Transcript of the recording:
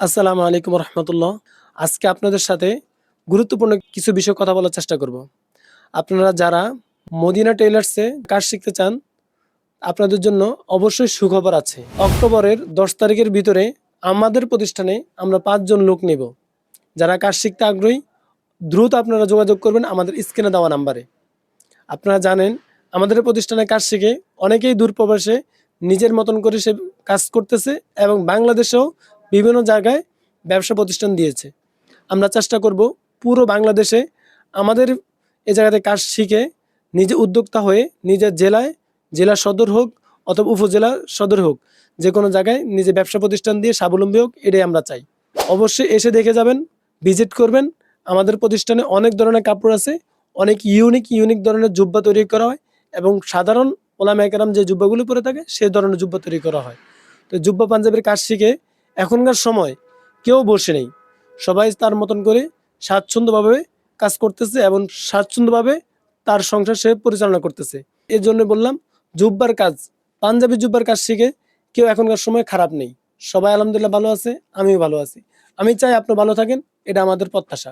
আসসালামু আলাইকুম রহমতুল্লাহ। আজকে আপনাদের সাথে গুরুত্বপূর্ণ কিছু বিষয় কথা বলার চেষ্টা করব। আপনারা যারা মদিনা টেইলার্সে কাজ শিখতে চান, আপনাদের জন্য অবশ্যই সুখবর আছে। অক্টোবরের দশ তারিখের ভিতরে আমাদের প্রতিষ্ঠানে আমরা পাঁচজন লোক নেব। যারা কাজ শিখতে আগ্রহী, দ্রুত আপনারা যোগাযোগ করবেন আমাদের স্ক্রিনে দেওয়া নাম্বারে। আপনারা জানেন, আমাদের প্রতিষ্ঠানে কাজ শিখে অনেকেই দূর প্রবাসে নিজের মতন করে সে কাজ করতেছে এবং বাংলাদেশেও বিভিন্ন জায়গায় ব্যবসা প্রতিষ্ঠান দিয়েছে। আমরা চেষ্টা করব পুরো বাংলাদেশে আমাদের এ জায়গাতে কাজ শিখে নিজে উদ্যোক্তা হয়ে নিজের জেলায়, জেলা সদর হোক অথবা উপজেলা সদর হোক, যে কোনো জায়গায় নিজে ব্যবসা প্রতিষ্ঠান দিয়ে স্বাবলম্বী হোক, এটাই আমরা চাই। অবশ্যই এসে দেখে যাবেন, ভিজিট করবেন। আমাদের প্রতিষ্ঠানে অনেক ধরনের কাপড় আছে, অনেক ইউনিক ইউনিক ধরনের জুব্বা তৈরি করা হয় এবং সাধারণ ওলামা একরাম যে জুব্বাগুলো পরে থাকে, সে ধরনের জুব্বা তৈরি করা হয়। তো জুব্বা পাঞ্জাবের কাজ শিখে এখনকার সময় কেউ বসে নেই। সবাই তার মতন করে স্বাচ্ছন্দ্যভাবে কাজ করতেছে এবং স্বাচ্ছন্দ্যভাবে তার সংসার সে পরিচালনা করতেছে। এর জন্য বললাম, জুব্বার কাজ, পাঞ্জাবি জুব্বার কাজ শিখে কেউ এখনকার সময় খারাপ নেই। সবাই আলহামদুলিল্লাহ ভালো আছে, আমিও ভালো আছি। আমি চাই আপনি ভালো থাকেন, এটা আমাদের প্রত্যাশা।